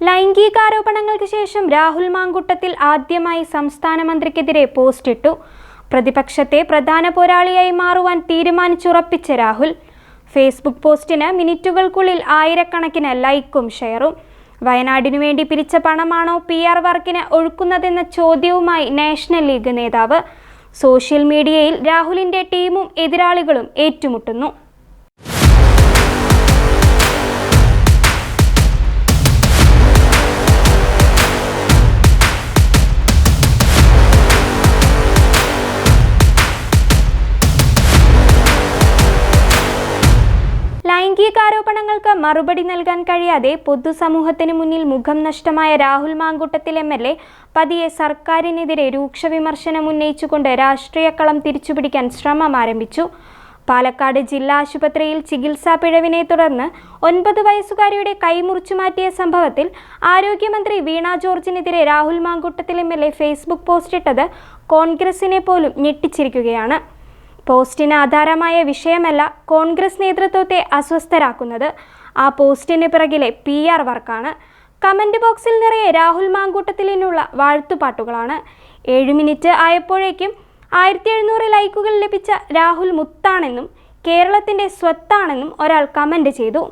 ലൈംഗികാരോപണങ്ങൾക്ക് ശേഷം രാഹുൽ മാങ്കുട്ടത്തിൽ ആദ്യമായി സംസ്ഥാന മന്ത്രിക്കെതിരെ പോസ്റ്റ് ഇട്ടു. പ്രതിപക്ഷത്തെ പ്രധാന പോരാളിയായി മാറുവാൻ തീരുമാനിച്ചുറപ്പിച്ച രാഹുൽ ഫേസ്ബുക്ക് പോസ്റ്റിന് മിനിറ്റുകൾക്കുള്ളിൽ ആയിരക്കണക്കിന് ലൈക്കും ഷെയറും വയനാടിനു വേണ്ടി പിരിച്ച പണമാണോ പി ആർ വർക്കിന് ഒഴുക്കുന്നതെന്ന ചോദ്യവുമായി നാഷണൽ ലീഗ് നേതാവ്. സോഷ്യൽ മീഡിയയിൽ രാഹുലിന്റെ ടീമും എതിരാളികളും ഏറ്റുമുട്ടുന്നു. ലൈംഗികാരോപണങ്ങൾക്ക് മറുപടി നൽകാൻ കഴിയാതെ പൊതുസമൂഹത്തിന് മുന്നിൽ മുഖം നഷ്ടമായ Rahul Mamkootathil M L A പതിയെ സർക്കാരിനെതിരെ രൂക്ഷ വിമർശനം ഉന്നയിച്ചുകൊണ്ട് രാഷ്ട്രീയക്കളം തിരിച്ചുപിടിക്കാൻ ശ്രമം ആരംഭിച്ചു. പാലക്കാട് ജില്ലാ ആശുപത്രിയിൽ ചികിത്സാ പിഴവിനെ തുടർന്ന് ഒൻപത് വയസ്സുകാരിയുടെ കൈമുറിച്ചു മാറ്റിയ സംഭവത്തിൽ ആരോഗ്യമന്ത്രി Veena ജോർജിനെതിരെ Rahul Mamkootathil M L A Facebook പോസ്റ്റിട്ടത് കോൺഗ്രസിനെ പോലും ഞെട്ടിച്ചിരിക്കുകയാണ്. പോസ്റ്റിന് ആധാരമായ വിഷയമല്ല കോൺഗ്രസ് നേതൃത്വത്തെ അസ്വസ്ഥരാക്കുന്നത്. ആ പോസ്റ്റിന് പിറകിലെ പി ആർ വർക്കാണ്. കമന്റ് ബോക്സിൽ നിറയെ രാഹുൽ മാങ്കൂട്ടത്തിലിനുള്ള വാഴ്ത്തുപാട്ടുകളാണ്. ഏഴ് മിനിറ്റ് ആയപ്പോഴേക്കും ആയിരത്തി എഴുന്നൂറ് ലൈക്കുകൾ ലഭിച്ച രാഹുൽ മുത്താണെന്നും കേരളത്തിന്റെ സ്വത്താണെന്നും ഒരാൾ കമന്റ് ചെയ്തു.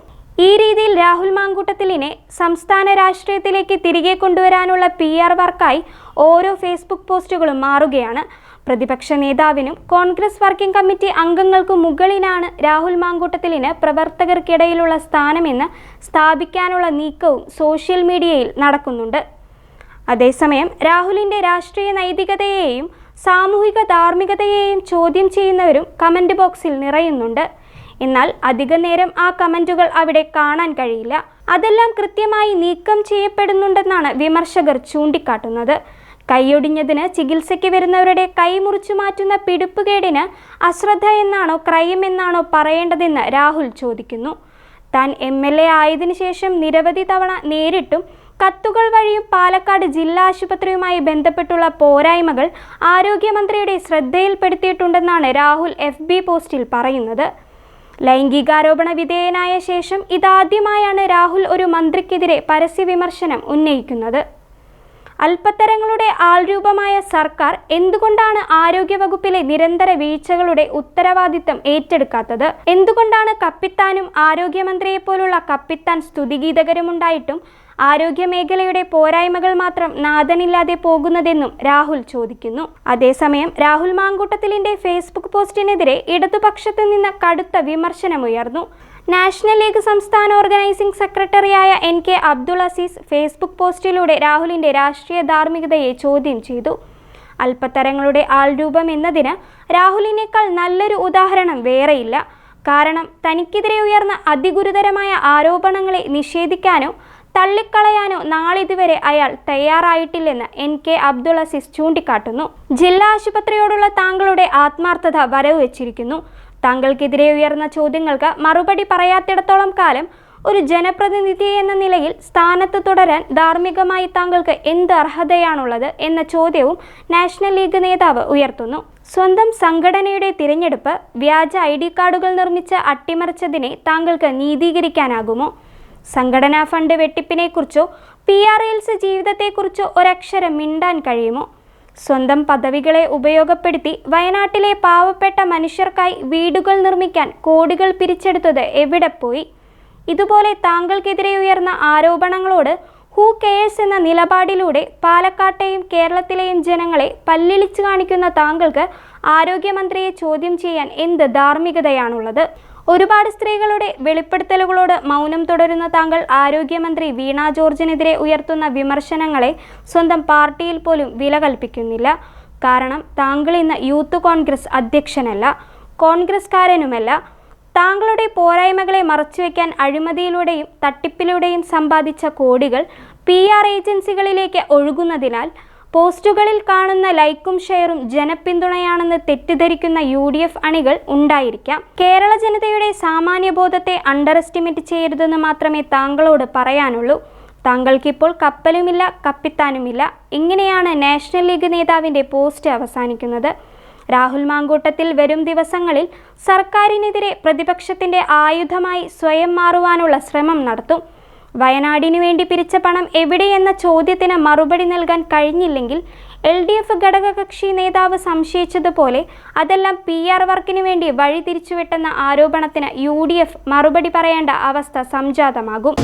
ഈ രീതിയിൽ രാഹുൽ മാങ്കൂട്ടത്തിലിനെ സംസ്ഥാന രാഷ്ട്രീയത്തിലേക്ക് തിരികെ കൊണ്ടുവരാനുള്ള പി ആർ വർക്കായി ഓരോ ഫേസ്ബുക്ക് പോസ്റ്റുകളും മാറുകയാണ്. പ്രതിപക്ഷ നേതാവിനും കോൺഗ്രസ് വർക്കിംഗ് കമ്മിറ്റി അംഗങ്ങൾക്കും മുകളിലാണ് രാഹുൽ മാങ്കൂട്ടത്തിലിന് പ്രവർത്തകർക്കിടയിലുള്ള സ്ഥാനമെന്ന് സ്ഥാപിക്കാനുള്ള നീക്കവും സോഷ്യൽ മീഡിയയിൽ നടക്കുന്നുണ്ട്. അതേസമയം രാഹുലിന്റെ രാഷ്ട്രീയ നൈതികതയെയും സാമൂഹിക ധാർമ്മികതയെയും ചോദ്യം ചെയ്യുന്നവരും കമന്റ് ബോക്സിൽ നിറയുന്നുണ്ട്. എന്നാൽ അധിക നേരം ആ കമന്റുകൾ അവിടെ കാണാൻ കഴിയില്ല. അതെല്ലാം കൃത്യമായി നീക്കം ചെയ്യപ്പെടുന്നുണ്ടെന്നാണ് വിമർശകർ ചൂണ്ടിക്കാട്ടുന്നത്. കൈയൊടിഞ്ഞതിന് ചികിത്സയ്ക്ക് വരുന്നവരുടെ കൈ മുറിച്ചു മാറ്റുന്ന പിടിപ്പുകേടിന് അശ്രദ്ധ എന്നാണോ ക്രൈം എന്നാണോ പറയേണ്ടതെന്ന് രാഹുൽ ചോദിക്കുന്നു. താൻ എം എൽ എ ആയതിനു ശേഷം നിരവധി തവണ നേരിട്ടും കത്തുകൾ വഴിയും പാലക്കാട് ജില്ലാ ആശുപത്രിയുമായി ബന്ധപ്പെട്ടുള്ള പോരായ്മകൾ ആരോഗ്യമന്ത്രിയുടെ ശ്രദ്ധയിൽപ്പെടുത്തിയിട്ടുണ്ടെന്നാണ് രാഹുൽ എഫ് ബി പോസ്റ്റിൽ പറയുന്നത്. ലൈംഗികാരോപണ വിധേയനായ ശേഷം ഇതാദ്യമായാണ് രാഹുൽ ഒരു മന്ത്രിക്കെതിരെ പരസ്യ വിമർശനം ഉന്നയിക്കുന്നത്. അല്പത്തരങ്ങളുടെ ആൾരൂപമായ സർക്കാർ എന്തുകൊണ്ടാണ് ആരോഗ്യവകുപ്പിലെ നിരന്തര വീഴ്ചകളുടെ ഉത്തരവാദിത്തം ഏറ്റെടുക്കാത്തത്? എന്തുകൊണ്ടാണ് കപ്പിത്താനും ആരോഗ്യമന്ത്രിയെ പോലുള്ള കപ്പിത്താൻ സ്തുതിഗീതകരുമുണ്ടായിട്ടും ആരോഗ്യ മേഖലയുടെ പോരായ്മകൾ മാത്രം നാഥനില്ലാതെ പോകുന്നതെന്നും രാഹുൽ ചോദിക്കുന്നു. അതേസമയം രാഹുൽ മാങ്കൂട്ടത്തിലിന്റെ ഫേസ്ബുക്ക് പോസ്റ്റിനെതിരെ ഇടതുപക്ഷത്തു നിന്ന് കടുത്ത വിമർശനമുയർന്നു. നാഷണൽ ലീഗ് സംസ്ഥാന ഓർഗനൈസിംഗ് സെക്രട്ടറിയായ N K Abdul Aziz Facebook പോസ്റ്റിലൂടെ രാഹുലിന്റെ രാഷ്ട്രീയ ധാർമ്മികതയെ ചോദ്യം ചെയ്തു. അല്പത്തരങ്ങളുടെ ആൾരൂപം എന്നതിന് രാഹുലിനേക്കാൾ നല്ലൊരു ഉദാഹരണം വേറെയില്ല. കാരണം തനിക്കെതിരെ ഉയർന്ന അതിഗുരുതരമായ ആരോപണങ്ങളെ നിഷേധിക്കാനോ തള്ളിക്കളയാനോ നാളിതുവരെ അയാൾ തയ്യാറായിട്ടില്ലെന്ന് എൻ കെ അബ്ദുൾ അസീസ് ചൂണ്ടിക്കാട്ടുന്നു. ജില്ലാ ആശുപത്രിയോടുള്ള താങ്കളുടെ ആത്മാർത്ഥത വരവ് വെച്ചിരിക്കുന്നു. താങ്കൾക്കെതിരെ ഉയർന്ന ചോദ്യങ്ങൾക്ക് മറുപടി പറയാത്തിടത്തോളം കാലം ഒരു ജനപ്രതിനിധി എന്ന നിലയിൽ സ്ഥാനത്ത് തുടരാൻ ധാർമ്മികമായി താങ്കൾക്ക് എന്ത് അർഹതയാണുള്ളത് എന്ന ചോദ്യവും നാഷണൽ ലീഗ് നേതാവ് ഉയർത്തുന്നു. സ്വന്തം സംഘടനയുടെ തിരഞ്ഞെടുപ്പ് വ്യാജ ഐ ഡി കാർഡുകൾ നിർമ്മിച്ച് അട്ടിമറിച്ചതിനെ താങ്കൾക്ക് നീതീകരിക്കാനാകുമോ? സംഘടനാ ഫണ്ട് വെട്ടിപ്പിനെക്കുറിച്ചോ പി ആർ എൽസ് ജീവിതത്തെക്കുറിച്ചോ ഒരക്ഷരം മിണ്ടാൻ കഴിയുമോ? സ്വന്തം പദവികളെ ഉപയോഗപ്പെടുത്തി വയനാട്ടിലെ പാവപ്പെട്ട മനുഷ്യർക്കായി വീടുകൾ നിർമ്മിക്കാൻ കോടികൾ പിരിച്ചെടുത്തത് എവിടെ പോയി? ഇതുപോലെ താങ്കൾക്കെതിരെ ഉയർന്ന ആരോപണങ്ങളോട് ഹൂ കെയേഴ്സ് എന്ന നിലപാടിലൂടെ പാലക്കാട്ടെയും കേരളത്തിലെയും ജനങ്ങളെ പല്ലിളിച്ചു കാണിക്കുന്ന താങ്കൾക്ക് ആരോഗ്യമന്ത്രിയെ ചോദ്യം ചെയ്യാൻ എന്ത് ധാർമ്മികതയാണുള്ളത്? ഒരുപാട് സ്ത്രീകളുടെ വെളിപ്പെടുത്തലുകളോട് മൗനം തുടരുന്ന താങ്കൾ ആരോഗ്യമന്ത്രി വീണ ജോർജിനെതിരെ ഉയർത്തുന്ന വിമർശനങ്ങളെ സ്വന്തം പാർട്ടിയിൽ പോലും വില കൽപ്പിക്കുന്നില്ല. കാരണം താങ്കൾ ഇന്ന് യൂത്ത് കോൺഗ്രസ് അധ്യക്ഷനല്ല കോൺഗ്രസ്കാരനുമല്ല താങ്കളുടെ പോരായ്മകളെ മറച്ചുവെക്കാൻ അഴിമതിയിലൂടെയും തട്ടിപ്പിലൂടെയും സമ്പാദിച്ച കോടികൾ പി ആർ ഏജൻസികളിലേക്ക് ഒഴുകുന്നതിനാൽ പോസ്റ്റുകളിൽ കാണുന്ന ലൈക്കും ഷെയറും ജനപിന്തുണയാണെന്ന് തെറ്റിദ്ധരിക്കുന്ന യു ഡി എഫ് അണികൾ ഉണ്ടായിരിക്കാം. കേരള ജനതയുടെ സാമാന്യബോധത്തെ അണ്ടർ എസ്റ്റിമേറ്റ് ചെയ്യരുതെന്ന് മാത്രമേ താങ്കളോട് പറയാനുള്ളൂ. താങ്കൾക്കിപ്പോൾ കപ്പലുമില്ല കപ്പിത്താനുമില്ല. ഇങ്ങനെയാണ് നാഷണൽ ലീഗ് നേതാവിന്റെ പോസ്റ്റ് അവസാനിക്കുന്നത്. രാഹുൽ മാങ്കൂട്ടത്തിൽ വരും ദിവസങ്ങളിൽ സർക്കാരിനെതിരെ പ്രതിപക്ഷത്തിന്റെ ആയുധമായി സ്വയം മാറുവാനുള്ള ശ്രമം നടത്തും. വയനാടിനു വേണ്ടി പിരിച്ച പണം എവിടെയെന്ന ചോദ്യത്തിന് മറുപടി നൽകാൻ കഴിഞ്ഞില്ലെങ്കിൽ എൽ ഡി എഫ് ഘടകകക്ഷി നേതാവ് സംശയിച്ചതുപോലെ അതെല്ലാം പി ആർ വർക്കിനു വേണ്ടി വഴി തിരിച്ചുവിട്ടെന്ന ആരോപണത്തിന് യു ഡി എഫ് മറുപടി പറയേണ്ട അവസ്ഥ സംജാതമാകും.